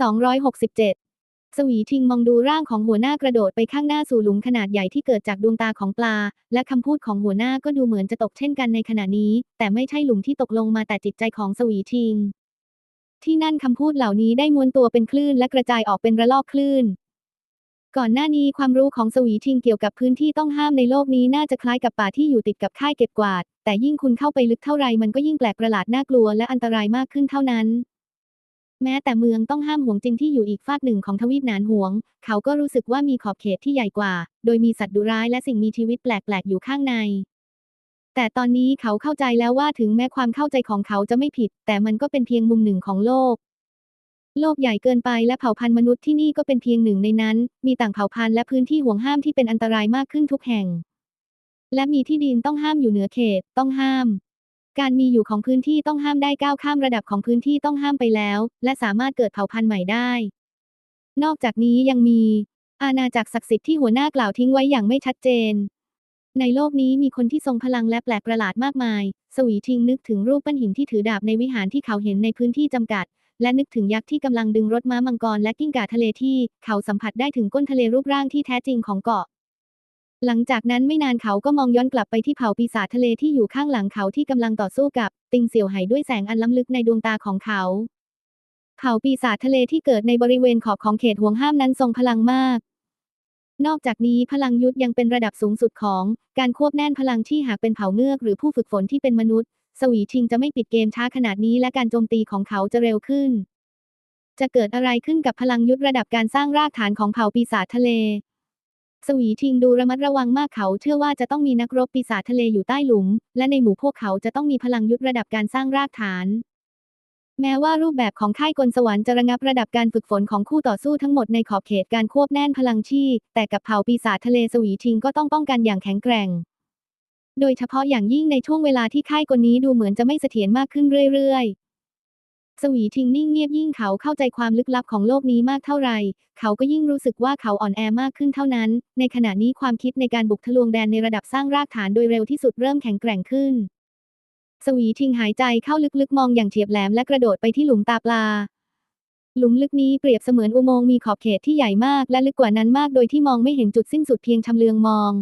267 สวีทิงมองดูร่างของหัวหน้ากระโดดไปข้างหน้าสู่หลุมขนาดใหญ่ที่เกิดจากดวงตาของปลา และคำพูดของหัวหน้าก็ดูเหมือนจะตกเช่นกันในขณะนี้ แต่ไม่ใช่หลุมที่ตกลงมาแต่จิตใจของสวีทิง ที่นั่นคำพูดเหล่านี้ได้ม้วนตัวเป็นคลื่นและกระจายออกเป็นระลอกคลื่นก่อนหน้านี้ความรู้ของสวีทิงเกี่ยวกับพื้นที่ต้องห้ามในโลกนี้น่าจะคล้ายกับป่าที่อยู่ติดกับค่ายเก็บกวาด แต่ยิ่งคุณเข้าไปลึกเท่าไรมันก็ยิ่งแปลกประหลาดน่ากลัวและอันตรายมากขึ้นเท่านั้น แม้แต่เมืองต้องห้ามหวงจินที่อยู่อีกฝากหนึ่งของทวีปหนานหวง เขาก็รู้สึกว่ามีขอบเขตที่ใหญ่กว่า โดยมีสัตว์ดุร้ายและสิ่งมีชีวิตแปลกๆ อยู่ข้างใน แต่ตอนนี้เขาเข้าใจแล้วว่าถึงแม้ความเข้าใจของเขาจะไม่ผิด แต่มันก็เป็นเพียงมุมหนึ่งของโลก โลกใหญ่เกินไปและเผ่าพันธุ์มนุษย์ที่นี่ก็เป็นเพียงหนึ่งในนั้น มีต่างเผ่าพันธุ์และพื้นที่ห่วงห้ามที่เป็นอันตรายมากขึ้นทุกแห่ง และมีที่ดินต้องห้ามอยู่เหนือเขต ต้องห้าม การมีอยู่ของพื้นที่ต้องห้ามได้ก้าวข้ามระดับของพื้นที่ต้องห้ามไปแล้ว และสามารถเกิดเผ่าพันธุ์ใหม่ได้ นอกจากนี้ยังมี อาณาจักรศักดิ์สิทธิ์ที่หัวหน้ากล่าวทิ้งไว้อย่างไม่ชัดเจน ในโลกนี้มีคนที่ทรงพลังและแปลกประหลาดมากมาย สวีทิงนึกถึงรูปปั้นหินที่ถือดาบในวิหารที่เขาเห็นในพื้นที่จำกัด และนึกถึงยักษ์ที่กำลังดึงรถม้ามังกรและกิ้งก่าทะเลที่ เขาสัมผัสได้ถึงก้นทะเลรูปร่างที่แท้จริงของเกาะ หลังจากนั้นไม่นานเขาก็มองย้อนกลับไปที่เผ่าปีศาจทะเลที่อยู่ข้างหลังเขาที่กำลังต่อสู้กับ ติงเสี่ยวไหด้วยแสงอันล้ำลึกในดวงตาของเขา เผ่าปีศาจทะเลที่เกิดในบริเวณขอบของเขตห่วงห้ามนั้นทรงพลังมาก นอกจากนี้พลังยุทธยังเป็นระดับสูงสุดของ การควบแน่นพลังที่หากเป็นเผ่าเงือกหรือผู้ฝึกฝนที่เป็นมนุษย์ สวีชิงจะไม่ปิดเกมช้าขนาดนี้และการโจมตีของเขาจะเร็วขึ้น จะเกิดอะไรขึ้นกับพลังยุทธระดับการสร้างรากฐานของเผ่าปีศาจทะเล สวีทิงดูระมัดระวังมากเขาเชื่อว่าจะต้องมีนักรบปีศาจทะเลอยู่ใต้หลุม และในหมู่พวกเขาจะต้องมีพลังยุทธระดับการสร้างรากฐาน แม้ว่ารูปแบบของค่ายกลสวรรค์จะระงับระดับการฝึกฝนของคู่ต่อสู้ทั้งหมดในขอบเขตการควบแน่นพลังชีพแต่กับเผ่าปีศาจทะเลสวีทิงก็ต้องป้องกันอย่างแข็งแกร่ง โดยเฉพาะอย่างยิ่งในช่วงเวลาที่ค่ายกลนี้ดูเหมือนจะไม่เสถียรมากขึ้นเรื่อยๆ สวีทิงนิ่งเงียบยิ่งเขาเข้าใจความลึกลับของโลกนี้มากเท่าไหร่เขาก็ยิ่งรู้สึกว่าเขาอ่อนแอมากขึ้นเท่านั้น ในขณะนี้ความคิดในการบุกทะลวงแดนในระดับสร้างรากฐานโดยเร็วที่สุดเริ่มแข็งแกร่งขึ้น สวีทิงหายใจเข้าลึกๆมองอย่างเฉียบแหลมและกระโดดไปที่หลุมตาปลา หลุมลึกนี้เปรียบเสมือนอุโมงค์มีขอบเขตที่ใหญ่มากและลึกกว่านั้นมากโดยที่มองไม่เห็นจุดสิ้นสุดเพียงชำเลืองมอง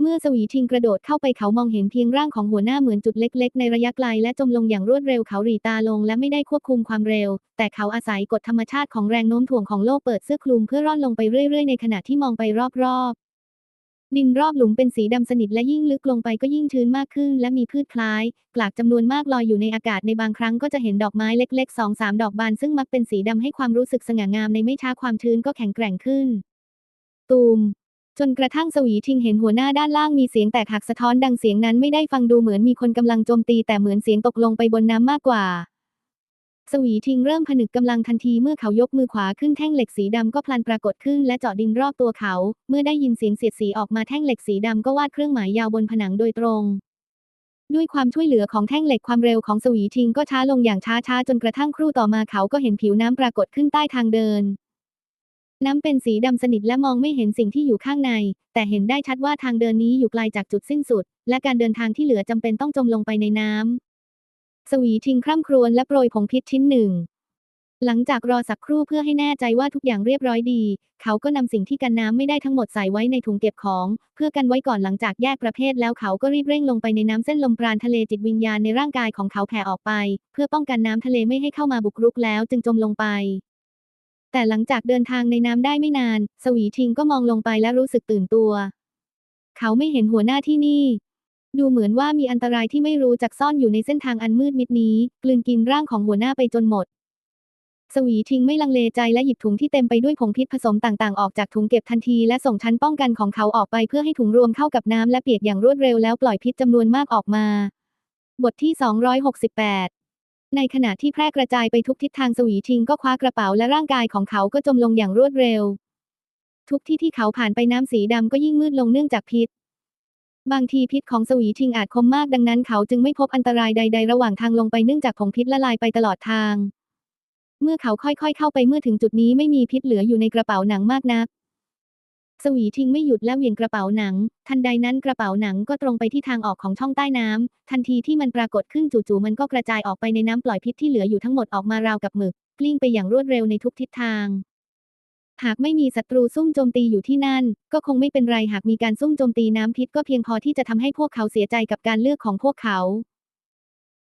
เมื่อสวีทิงกระโดดเข้าไปเขามองเห็นเพียงร่างของหัวหน้าเหมือนจุดเล็กๆ ในระยะไกลและจมลงอย่างรวดเร็วเขาหรีตาลงและไม่ได้ควบคุมความเร็ว แต่เขาอาศัยกฎธรรมชาติของแรงโน้มถ่วงของโลกเปิดเสื้อคลุมเพื่อร่อนลงไปเรื่อยๆ ในขณะที่มองไปรอบๆ ดินรอบหลุมเป็นสีดำสนิทและยิ่งลึกลงไปก็ยิ่งชื้นมากขึ้น และมีพืชคล้าย กลากจำนวนมากลอยอยู่ในอากาศในบางครั้งก็จะเห็นดอกไม้เล็กๆสองสามดอกบานซึ่งมักเป็นสีดำให้ความรู้สึกสง่างามในไม่ช้าความชื้นก็แข็งแกร่งขึ้น ตูม จนกระทั่งสวีทิงเห็นหัวหน้าด้านล่างมีเสียงแตกหักสะท้อนดังเสียงนั้นไม่ได้ฟังดูเหมือนมีคนกำลังโจมตีแต่เหมือนเสียงตกลงไปบนน้ำมากกว่า สวีทิงเริ่มผนึกกำลังทันทีเมื่อเขายกมือขวาขึ้นแท่งเหล็กสีดำก็พลันปรากฏขึ้นและเจาะดินรอบตัวเขา เมื่อได้ยินเสียงเสียดสีออกมาแท่งเหล็กสีดำก็วาดเครื่องหมายยาวบนผนังโดยตรง ด้วยความช่วยเหลือของแท่งเหล็กความเร็วของสวีทิงก็ช้าลงอย่างช้าๆจนกระทั่งครู่ต่อมาเขาก็เห็นผิวน้ำปรากฏขึ้นใต้ทางเดิน น้ำเป็นสีดำสนิทและมองไม่เห็นสิ่งที่อยู่ข้างใน แต่เห็นได้ชัดว่าทางเดินนี้อยู่ไกลจากจุดสิ้นสุด และการเดินทางที่เหลือจำเป็นต้องจมลงไปในน้ำสวีทิงคร่ำครวญและโปรยผงพิษชิ้นหนึ่ง หลังจากรอสักครู่เพื่อให้แน่ใจว่าทุกอย่างเรียบร้อยดี เขาก็นำสิ่งที่กันน้ำไม่ได้ทั้งหมดใส่ไว้ในถุงเก็บของ เพื่อกันไว้ก่อนหลังจากแยกประเภทแล้วเขาก็รีบเร่งลงไปในน้ำเส้นลมปราณทะเลจิตวิญญาณในร่างกายของเขาแผ่ออกไป เพื่อป้องกันน้ำทะเลไม่ให้เข้ามาบุกรุกแล้วจึงจมลงไป แต่หลังจากเดินทางในน้ำได้ไม่นาน สวีทิงก็มองลงไปและรู้สึกตื่นตัว เขาไม่เห็นหัวหน้าที่นี่ ดูเหมือนว่ามีอันตรายที่ไม่รู้จักซ่อนอยู่ในเส้นทางอันมืดมิดนี้ กลืนกินร่างของหัวหน้าไปจนหมด สวีทิงไม่ลังเลใจและหยิบถุงที่เต็มไปด้วยผงพิษผสมต่างๆ ออกจากถุงเก็บทันทีและส่งชั้นป้องกันของเขาออกไปเพื่อให้ถุงรวมเข้ากับน้ำและเปียกอย่างรวดเร็วแล้วปล่อยพิษจำนวนมากออกมา บทที่ 268 ในขณะที่แพร่กระจายไปทุกทิศทางสวีทิงก็คว้ากระเป๋าและร่างกายของเขาก็จมลงอย่างรวดเร็ว ทุกที่ที่เขาผ่านไปน้ำสีดำก็ยิ่งมืดลงเนื่องจากพิษ บางทีพิษของสวีทิงอาจคมมากดังนั้นเขาจึงไม่พบอันตรายใด ๆ ระหว่างทางลงไปเนื่องจากผงพิษละลายไปตลอดทาง เมื่อเขาค่อยๆ เข้าไปเมื่อถึงจุดนี้ไม่มีพิษเหลืออยู่ในกระเป๋าหนังมากนัก สวีทิ้งไม่หยุดและเหวี่ยงกระเป๋าหนัง ทันใดนั้นกระเป๋าหนังก็ตรงไปที่ทางออกของช่องใต้น้ำทันทีที่มันปรากฏขึ้นจู่ๆมันก็กระจายออกไปในน้ำปล่อยพิษที่เหลืออยู่ทั้งหมดออกมาราวกับหมึกกลิ้งไปอย่างรวดเร็วในทุกทิศทาง หากไม่มีศัตรูซุ่มโจมตีอยู่ที่นั่น ก็คงไม่เป็นไรหากมีการซุ่มโจมตีน้ำพิษก็เพียงพอที่จะทำให้พวกเขาเสียใจกับการเลือกของพวกเขา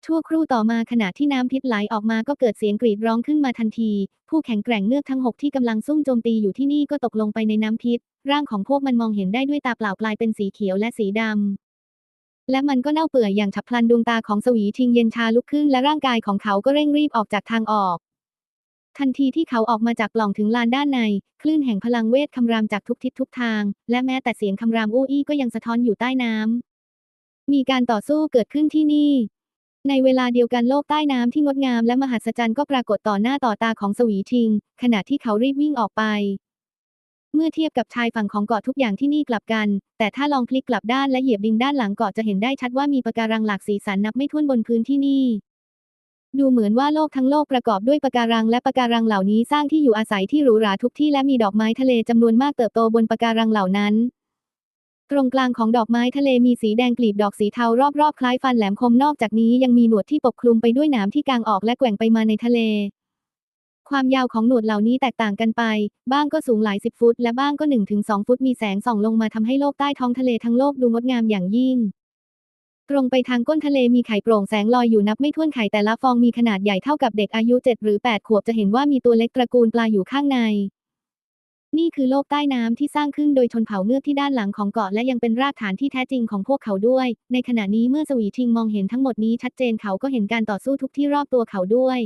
ชั่วครู่ต่อมาขณะที่น้ำพิษไหลออกมาก็เกิดเสียงกรีดร้องขึ้นมาทันที ผู้แข็งแกร่งเงือกทั้งหกที่กำลังซุ่มโจมตีอยู่ที่นี่ก็ตกลงไปในน้ำพิษ ร่างของพวกมันมองเห็นได้ด้วยตาเปล่ากลายเป็นสีเขียวและสีดำและมันก็เน่าเปื่อยอย่างฉับพลันดวงตาของสวีทิงเย็นชาลุกขึ้นและร่างกายของเขาก็เร่งรีบออกจากทางออก ทันทีที่เขาออกมาจากปล่องถึงลานด้านใน คลื่นแห่งพลังเวทคำรามจากทุกทิศทุกทาง และแม้แต่เสียงคำรามอู้อี้ก็ยังสะท้อนอยู่ใต้น้ำมีการต่อสู้เกิดขึ้นที่นี่ ในเวลาเดียวกันโลกใต้น้ำที่งดงามและมหัศจรรย์ก็ปรากฏต่อหน้าต่อตาของสวีทิง ขณะที่เขารีบวิ่งออกไป เมื่อเทียบกับชายฝั่งของเกาะทุกอย่างที่นี่กลับกัน แต่ถ้าลองพลิกกลับด้านและเหยียบดินด้านหลังเกาะจะเห็นได้ชัดว่ามีปะการังหลากสีสันนับไม่ถ้วนบนพื้นที่นี่ ดูเหมือนว่าโลกทั้งโลกประกอบด้วยปะการังและปะการังเหล่านี้สร้างที่อยู่อาศัยที่หรูหราทุกที่และมีดอกไม้ทะเลจำนวนมากเติบโตบนปะการังเหล่านั้น ตรงกลางของดอกไม้ทะเลมีสีแดงกลีบดอกสีเทารอบๆ คล้ายฟันแหลมคมนอกจากนี้ยังมีหนวดที่ปกคลุมไปด้วยหนามที่กางออกและแกว่งไปมาในทะเล ความยาวของหนวดเหล่านี้แตกต่างกันไป บ้างก็สูงหลายสิบฟุต และบ้างก็1-2ถึงสฟุตมีแสงส่องลงมาทำให้โลกใต้ท้องทะเลทั้งโลกดูงดงามอย่างยิ่ง ตรงไปทางก้นทะเลมีไข่โปร่งแสงลอยอยู่นับไม่ถ้วนไข่แต่ละฟองมีขนาดใหญ่เท่ากับเด็กอายุ 7 หรือ 8 ขวบจะเห็นว่ามีตัวเล็กตระกูลปลาอยู่ข้างใน นี่คือโลกใต้น้ำที่สร้างขึ้นโดยชนเผ่าเงือกที่ด้านหลังของเกาะและยังเป็นรากฐานที่แท้จริงของพวกเขาด้วย ในขณะนี้เมื่อสวีทิงมองเห็นทั้งหมดนี้ชัดเจนเขาก็เห็นการต่อสู้ทุกที่รอบตัวเขาด้วย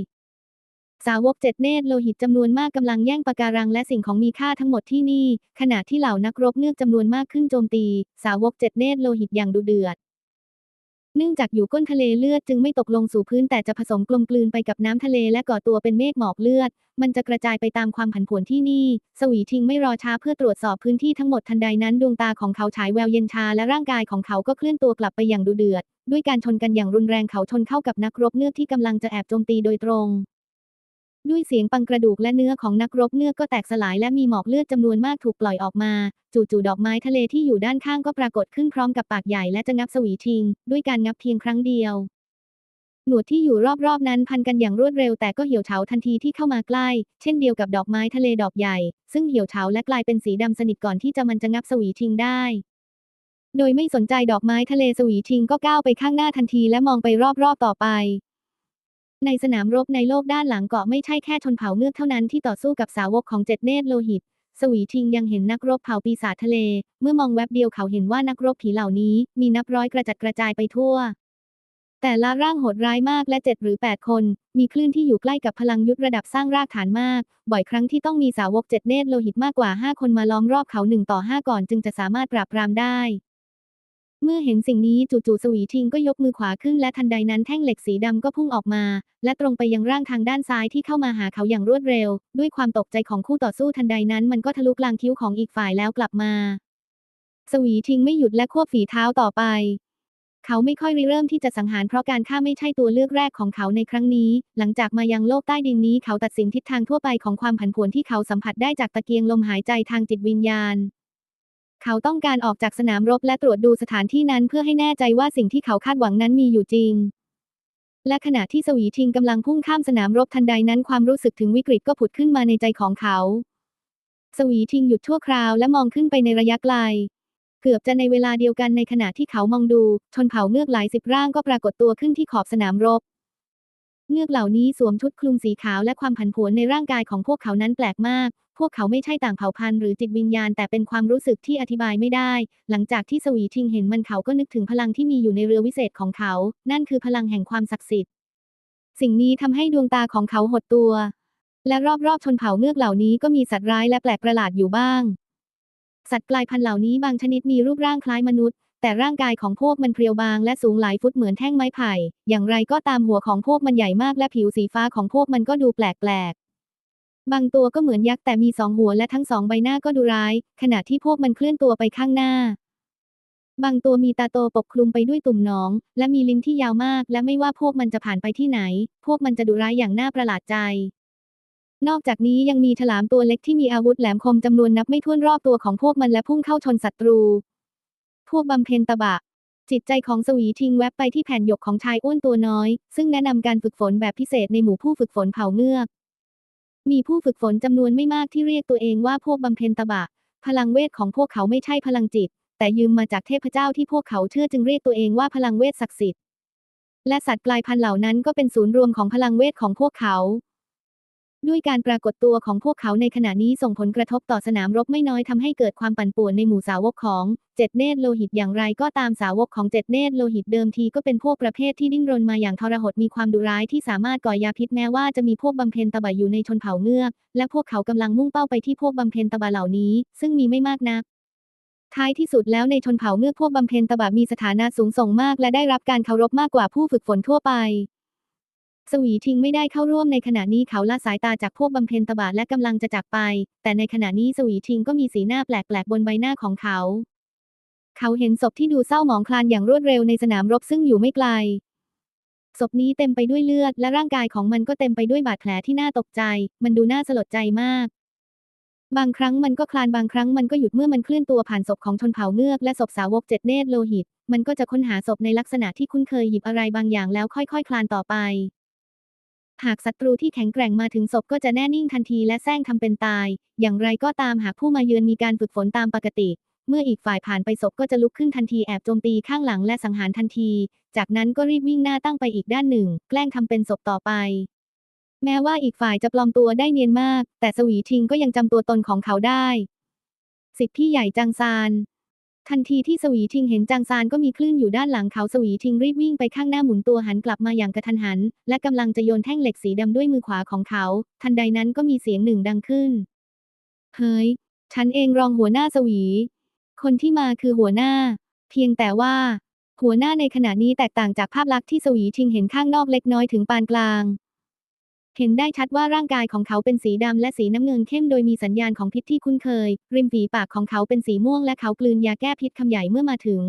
สาวกเจ็ดเนตรโลหิตจำนวนมากกำลังแย่งปะการังและสิ่งของมีค่าทั้งหมดที่นี่ ขณะที่เหล่านักรบเงือกจำนวนมากขึ้นโจมตี สาวกเจ็ดเนตรโลหิตอย่างดุเดือด เนื่องจากอยู่ก้นทะเลเลือดจึงไม่ตกลงสู่พื้นแต่จะผสมกลมกลืนไปกับน้ำทะเลและก่อตัวเป็นเมฆหมอกเลือด มันจะกระจายไปตามความผันผวนที่นี่ สวีทิงไม่รอช้าเพื่อตรวจสอบพื้นที่ทั้งหมดทันใดนั้นดวงตาของเขาฉายแววเย็นชาและร่างกายของเขาก็เคลื่อนตัวกลับไปอย่างดุเดือด ด้วยการชนกันอย่างรุนแรงเขาชนเข้ากับนักรบเงือกที่กำลังจะแอบโจมตีโดยตรง ด้วยเสียงปังกระดูกและเนื้อของนักรบเงือกก็แตกสลายและมีหมอกเลือดจำนวนมากถูกปล่อยออกมา จู่ๆดอกไม้ทะเลที่อยู่ด้านข้างก็ปรากฏขึ้นพร้อมกับปากใหญ่และจะงับสวีทิง ด้วยการงับเพียงครั้งเดียว หนวดที่อยู่รอบๆนั้นพันกันอย่างรวดเร็วแต่ก็เหี่ยวเฉาทันทีที่เข้ามาใกล้ เช่นเดียวกับดอกไม้ทะเลดอกใหญ่ ซึ่งเหี่ยวเฉาและกลายเป็นสีดำสนิทก่อนที่จะมันจะงับสวีทิงได้โดยไม่สนใจดอกไม้ทะเลสวีทิงก็ก้าวไปข้างหน้าทันทีและมองไปรอบๆต่อไป ในสนามรบในโลกด้านหลังเกาะไม่ใช่แค่ชนเผ่าเงือกเท่านั้นที่ต่อสู้กับสาวกของเจ็ดเนตรโลหิต สวีทิงยังเห็นนักรบเผ่าปีศาจทะเล เมื่อมองแวบเดียวเขาเห็นว่านักรบผีเหล่านี้ มีนับร้อยกระจัดกระจายไปทั่ว แต่ละร่างโหดร้ายมากและเจ็ดหรือแปดคน มีคลื่นที่อยู่ใกล้กับพลังยุทธระดับสร้างรากฐานมาก บ่อยครั้งที่ต้องมีสาวกเจ็ดเนตรโลหิตมากกว่าห้าคนมาล้อมรอบเขาหนึ่งต่อห้าก่อนจึงจะสามารถปราบปรามได้ เมื่อเห็นสิ่งนี้จู่ๆสวีทิงก็ยกมือขวาขึ้นและทันใดนั้นแท่งเหล็กสีดำก็พุ่งออกมา และตรงไปยังร่างทางด้านซ้ายที่เข้ามาหาเขาอย่างรวดเร็ว ด้วยความตกใจของคู่ต่อสู้ทันใดนั้นมันก็ทะลุกลางคิ้วของอีกฝ่ายแล้วกลับมา สวีทิงไม่หยุดและควบฝีเท้าต่อไป เขาไม่ค่อยริเริ่มที่จะสังหารเพราะการฆ่าไม่ใช่ตัวเลือกแรกของเขาในครั้งนี้ หลังจากมายังโลกใต้ดินนี้เขาตัดสินทิศทางทั่วไปของความผันผวนที่เขาสัมผัสได้จากตะเกียงลมหายใจทางจิตวิญญาณ เขาต้องการออกจากสนามรบและตรวจดูสถานที่นั้นเพื่อให้แน่ใจว่าสิ่งที่เขาคาดหวังนั้นมีอยู่จริง และขณะที่สวีทิงกำลังพุ่งข้ามสนามรบทันใดนั้นความรู้สึกถึงวิกฤตก็ผุดขึ้นมาในใจของเขา สวีทิงหยุดชั่วคราวและมองขึ้นไปในระยะไกล เกือบจะในเวลาเดียวกันในขณะที่เขามองดู ชนเผ่าเงือกหลายสิบร่างก็ปรากฏตัวขึ้นที่ขอบสนามรบ เงือกเหล่านี้สวมชุดคลุมสีขาวและความผันผวนในร่างกายของพวกเขานั้นแปลกมาก พวกเขาไม่ใช่ต่างเผ่าพันธุ์หรือจิตวิญญาณแต่เป็นความรู้สึกที่อธิบายไม่ได้ หลังจากที่สวีทิงเห็นมันเขาก็นึกถึงพลังที่มีอยู่ในเรือวิเศษของเขา นั่นคือพลังแห่งความศักดิ์สิทธิ์ สิ่งนี้ทำให้ดวงตาของเขาหดตัว และรอบๆชนเผ่าเงือกเหล่านี้ก็มีสัตว์ร้ายและแปลกประหลาดอยู่บ้าง สัตว์กลายพันธุ์เหล่านี้บางชนิดมีรูปร่างคล้ายมนุษย์ แต่ร่างกายของพวกมันเพรียวบางและสูงหลายฟุตเหมือนแท่งไม้ไผ่ อย่างไรก็ตามหัวของพวกมันใหญ่มากและผิวสีฟ้าของพวกมันก็ดูแปลกๆ บางตัวก็เหมือนยักษ์แต่มีสองหัวและทั้งสองใบหน้าก็ดูร้าย ขณะที่พวกมันเคลื่อนตัวไปข้างหน้า บางตัวมีตาโตปกคลุมไปด้วยตุ่มหนอง และมีลิ้นที่ยาวมาก และไม่ว่าพวกมันจะผ่านไปที่ไหน พวกมันจะดุร้ายอย่างน่าประหลาดใจนอกจากนี้ยังมีฉลามตัวเล็กที่มีอาวุธแหลมคมจำนวนนับไม่ถ้วนรอบตัวของพวกมันและพุ่งเข้าชนศัตรู พวกบำเพ็ญตบะ จิตใจของสวีทิงแวบไปที่แผ่นหยกของชายอ้วนตัวน้อย ซึ่งแนะนำการฝึกฝนแบบพิเศษในหมู่ผู้ฝึกฝนเผ่าเงือก มีผู้ฝึกฝนจำนวนไม่มากที่เรียกตัวเองว่าพวกบำเพ็ญตบะ พลังเวทของพวกเขาไม่ใช่พลังจิต แต่ยืมมาจากเทพเจ้าที่พวกเขาเชื่อจึงเรียกตัวเองว่าพลังเวทศักดิ์สิทธิ์และสัตว์กลายพันธุ์เหล่านั้นก็เป็นศูนย์รวมของพลังเวทของพวกเขา ด้วยการปรากฏตัวของพวกเขาในขณะนี้ส่งผลกระทบต่อสนามรบไม่น้อยทำให้เกิดความปั่นป่วนในหมู่สาวกของเจ็ดเนตรโลหิตอย่างไรก็ตามสาวกของเจ็ดเนตรโลหิตเดิมทีก็เป็นพวกประเภทที่ดิ้นรนมาอย่างทรหดมีความดุร้ายที่สามารถก่อยาพิษแม้ว่าจะมีพวกบำเพ็ญตบะอยู่ในชนเผ่าเงือก และพวกเขากำลังมุ่งเป้าไปที่พวกบำเพ็ญตบะเหล่านี้ ซึ่งมีไม่มากนักท้ายที่สุดแล้วในชนเผ่าเงือกพวกบำเพ็ญตบะมีสถานะสูงส่งมาก และได้รับการเคารพมากกว่าผู้ฝึกฝนทั่วไป สวีทิงไม่ได้เข้าร่วมในขณะนี้เขาละสายตาจากพวกบำเพ็ญตบะและกำลังจะจากไป แต่ในขณะนี้สวีทิงก็มีสีหน้าแปลกๆบนใบหน้าของเขา เขาเห็นศพที่ดูเศร้าหมองคลานอย่างรวดเร็วในสนามรบซึ่งอยู่ไม่ไกล ศพนี้เต็มไปด้วยเลือดและร่างกายของมันก็เต็มไปด้วยบาดแผลที่น่าตกใจ มันดูน่าสลดใจมาก บางครั้งมันก็คลานบางครั้งมันก็หยุดเมื่อมันเคลื่อนตัวผ่านศพของชนเผ่าเงือกและศพสาวกเจ็ดเนตรโลหิต มันก็จะค้นหาศพในลักษณะที่คุ้นเคยหยิบอะไรบางอย่างแล้วค่อยๆคลานต่อไป หากศัตรูที่แข็งแกร่งมาถึงศพก็จะแน่นิ่งทันทีและแซงทำเป็นตาย อย่างไรก็ตามหากผู้มาเยือนมีการฝึกฝนตามปกติ เมื่ออีกฝ่ายผ่านไปศพก็จะลุกขึ้นทันทีแอบโจมตีข้างหลังและสังหารทันที จากนั้นก็รีบวิ่งหน้าตั้งไปอีกด้านหนึ่ง แกล้งทำเป็นศพต่อไป แม้ว่าอีกฝ่ายจะปลอมตัวได้เนียนมาก แต่สวีทิงก็ยังจำตัวตนของเขาได้ สิทธิพี่ใหญ่จางซาน ทันทีที่สวีทิงเห็นจางซานก็มีคลื่นอยู่ด้านหลังเขาสวีทิงรีบวิ่งไปข้างหน้าหมุนตัวหันกลับมาอย่างกระทันหัน และกำลังจะโยนแท่งเหล็กสีดำด้วยมือขวาของเขา ทันใดนั้นก็มีเสียงหนึ่งดังขึ้น เฮ้ย ฉันเองรองหัวหน้าสวี คนที่มาคือหัวหน้า เพียงแต่ว่า หัวหน้าในขณะนี้แตกต่างจากภาพลักษณ์ที่สวีทิงเห็นข้างนอกเล็กน้อยถึงปานกลาง เห็นได้ชัดว่าร่างกายของเขาเป็นสีดำและสีน้ำเงินเข้มโดยมีสัญญาณของพิษที่คุ้นเคย ริมฝีปากของเขาเป็นสีม่วงและเขากลืนยาแก้พิษคำใหญ่เมื่อมาถึง